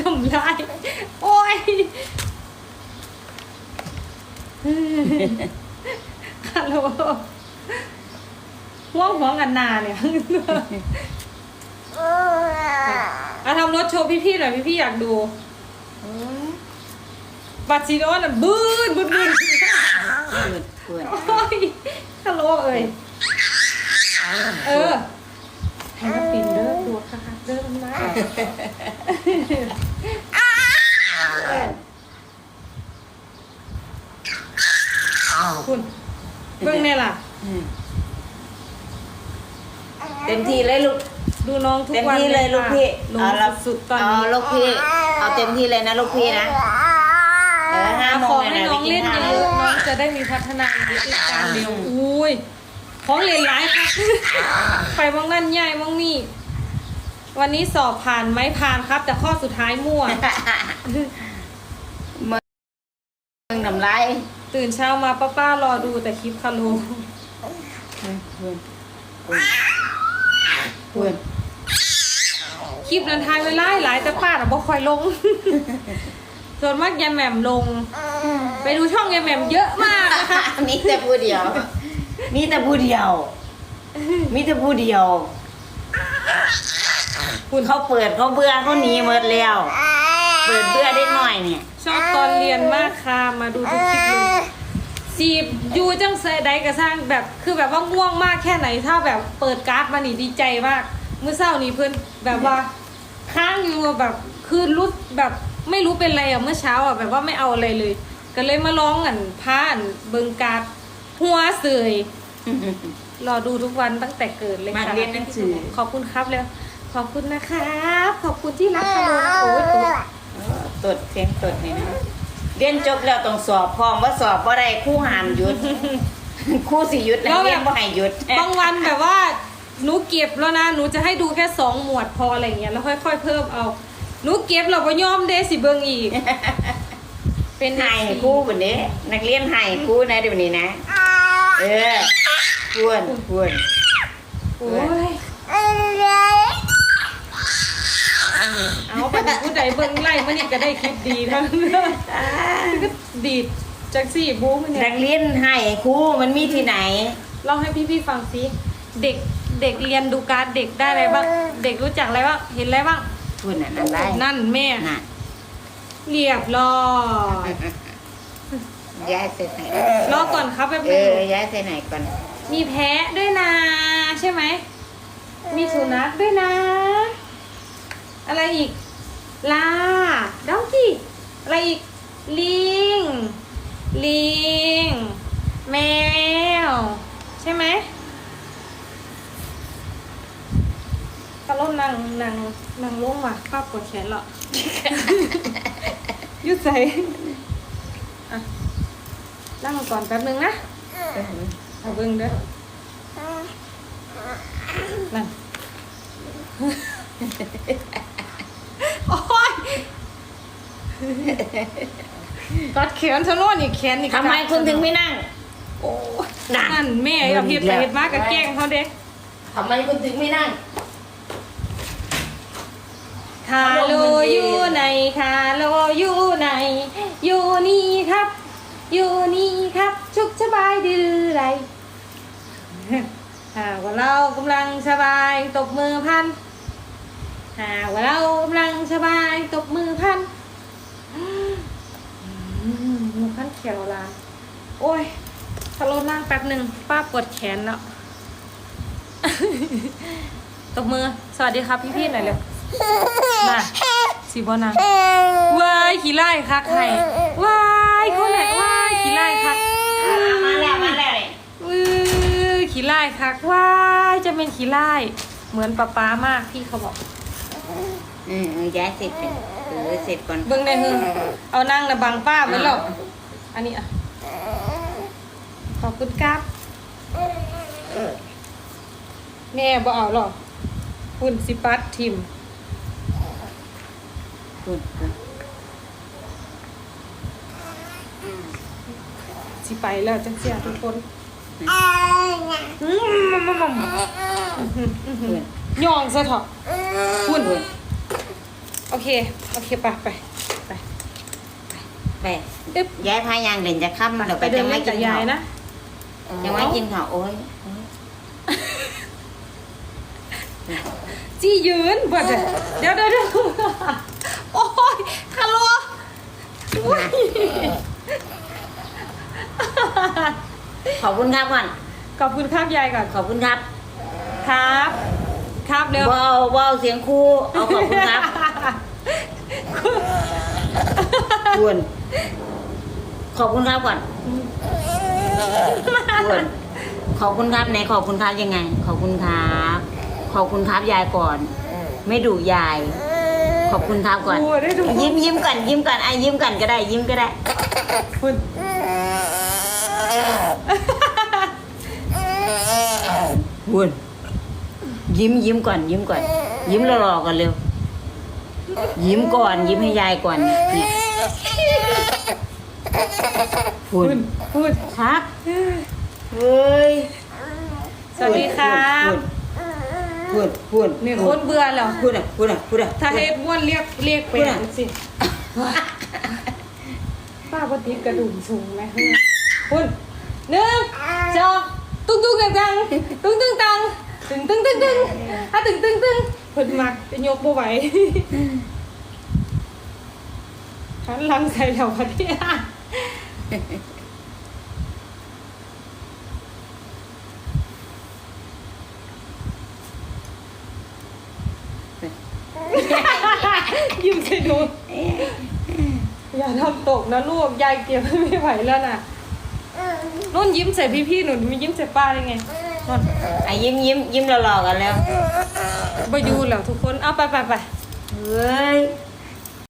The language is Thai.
ทำลายโอ้ยฮัลโหลห่วงหัวกันนาเนี่ยอะทำรถโชว์พี่ๆหน่อยพี่ๆอยากดูบัตรซีโร่น่ะบื้นบื้นบื้นเปิดเปิดโอ้ยฮัลโหลเอ้ยเออให้มันปินเด้อตัวค่ะเด้อมันมา คุณเบื้องเนี่ยล่ะอืมเต็มที่เลยลูก ดูน้องทุกเต็มวันที่เลยลูกพี่ลงเอาละสุดๆตอนเอานี้ลูกพี่ เอาเต็มที่เลยนะลูกพี่นะ เออห้าโมของเนี่ยให้นะน้องไปกิเล่นนข้าวเยอะน้องจะได้มีพัฒนาในกิจการเร็วอุ้ย ของเรียนร้ายค่ะ ไปมองนั่นใหญ่มองนี่ วันนี้สอบผ่านไหมผ่านครับ แต่ข้อสุดท้ายมั่วเมืองน้ำลายตื่นเช้ามาป้าป้ารอดูแต่คลิปคาโลเพื่อนเพื่อนเพื่อนคลิปนั้นทายไว้ไล่หลายแต่ป้าแต่บ่ค่อยลง ส่วนมากยายแหม่มลง ไปดูช่องยายแหม่มเยอะมากนะคะ มีแต่ผู้เดียว มีแต่ผู้เดียว มีแต่ผู้เดียว คุณเขาเปิดเขาเบื่อเขาหนีหมดแล้ว เปิดเบื่อได้หน่อยเนี่ย ชอบตอนเรียนมากค่ะ มาดูทุกคลิปเลยสีบอยู่จังใส่ใดกระสร้างแบบคือแบบว่าง่วงมากแค่ไหน ถ้าแบบเปิดการ์ดมานี่ดีใจมากเมื่อเช้านี้เพื่อนแบบว่าค้างอยู่แบบคือรู้แบบไม่รู้เป็นอะไรอะเมื่อเช้าอะแบบว่าไม่เอาอะไรเลย ก็เลยมาร้องอันพาอันเบิงการ์ดหัวเสยรอดูทุกวันตั้งแต่เกิดเลยมาค่ะเรียนหนังสือขอบคุณครับแล้ว ขอบคุณนะครับ ขอบคุณที่รักเราโอ้ยตัวตดเสียงตดนี่นะเรียนจบแล้วต้องสอบพร้อมว่าสอบว่าได้ครู่ห้ามหยุดครู่สิหยุดนักเรียนว่าให้หยุดบางวันแบบว่าหนูเก็บแล้วนะหนูจะให้ดูแค่สองหมวดพออะไรเงี้ยแล้วค่อย ๆ เพิ่มเอาหนูเก็บเราก็ย่อมเดสิเบิงอีก เป็นให้ครู่แบบนี้นักเรียนให้ครู่นะเดี๋ยวนี้นะเออพวนพวนโอ้ย เอาไปดูผู้ใดเบิงไล่มันนี่ก็ได้คลิปดีทั้งนั้นก็ดีดจากสี่บู๊มันเนี่นัยกเรียนให้ครู่มันมีที่ไหนลองให้พี่ๆฟังสิเด็กเด็กเรียนดูการ์ดเด็กได้อะไรบ้างเด็กรู้จักอะไรบ้างเห็นอะไรบ้างพวนน่ะนั่นได้นั่นแม่น่ะเรียบร้อยย้ายเสร็จไหนรอก่อนครับแป๊บเอนึง อย้ายเสร็จไหนก่อน มีแพะด้วยนะ ใช่ไหม มีสุนัขด้วยนะ อะไรอีก ลาดองกี้อะไรอีก ลิง ลิง แมว ใช่ไหมตะล่มนางนางนางลงว่ะป้าปวดแขนเหรอยุดใส่อะนั่งก่อนแป๊บนึงนะเอาเบิ่งเด้อนั่น โอ้ย กอดแขนฉันโน่นอีกแขนอีกทำไมคุณถึงไม่นั่ง โอ้ยนั่นนั่นแม่อย่าเพียดไปเห็ดมากกับแกล้งเขาเด็กทำไมคุณถึงไม่นั่ง คาโลอยู่ไหนคาโลอยู่ไหนอยู่นี่ครับ อยู่นี่ครับ ชุกสบายดีหรือไรหากว่าเรากำลังสบายตบมือพันหากว่าเรากำลังสบายตบมือพันอืม มือพันแขวลาโอ้ยถ้าเรานั่งแป๊บหนึ่งป้าปวดแขนแล้วตบมือ สวัสดีครับพี่ๆหน่อยเร็วมาสีบอนังว้ายขี้ไล่คักให้ว้ายคนไหนว้ายขี้ไล่คักมาแล้วมาแล้วเลยอือขี้ไล่คักว้ายจะเป็นขี้ไล่เหมือนป๊าป๊ามากพี่เขาบอกอืมย้ายเสร็จเป็นเออเสร็จก่อนเบิ่งได้หึงเอานั่งนะบังป้าไว้แล้ว อันนี้อะ ขอบคุณครับ แม่บ่เอาหรอกคุณสิปัดทิมคุณคุณสิไปแล้วจังเสียทุกคนอืมมมมคุณย่องซะเถอะคุณโอเค โอเค ไปไป ไปไปอึ๊บยายพายางเด่นจะค่ำเดี๋ยวไปไปเดิจะนไม่เล่นกิกับนยาข้าวยนะยังไม่กินข้าวโอ้ยจี้ยืนเปิดเดี๋ยวเดี๋ยวเดี๋ยวโอ้ยคารัวอุ๊ยขอบคุณครับก่อนขอบคุณครับยายก่อนขอบคุณครับ ครับ ครับเดี๋ยวว้าวว้าวเสียงครูเอาขอบคุณครับคุณ ขอบคุณครับก่อนคุณขอบคุณครับไหนขอบคุณครับยังไง ขอบคุณครับ ขอบคุณครับยายก่อน ไม่ดุยาย ขอบคุณครับก่อนโอ้ได้ดูยิ้มยิ้มก่อนยิ้มก่อนไอ้ยิ้มก่อนก็ได้ ยิ้มก็ได้คุณบุญยิ้มยิ้มก่อน ยิ้มก่อน ยิ้มรอๆก่อนเร็ว ยิ้มก่อน ยิ้มให้ยายก่อนเนี่ย บุคุญณคุณครับเฮ้ยสวัสดีครับบุญบุญหนึ่งคนเบื่อแล้วพูดอะพูดอะพูดอะถ้าเฮ็ดม้วนเรียกเรียกเป็พูดนอะสิป้าปฏิกระดุมสูงไหมคุณหนึ่งสองตุ้งตุ้งตังตังตุ้งตุ้งตังตึงตึงตึงตึงอะตึงตึงตึงเพิ่นมักเป็นยกบ่ไหวหันหลังใส่แล้วพัดเนี่ ยยิ้มใส่ดู อย่าทำตกนะลูก ยายเก็บไม่ไหวแล้วน่ะนุ่นยิ้มใส่พี่ๆหนูไม่ยิ้มใส่ป้าได้ไงนุ่นไอ้ยิ้มยิ้มยิ้มรอๆกันแล้วไปอยู่แล้วทุกคน เอาไปไปไปเฮ้ย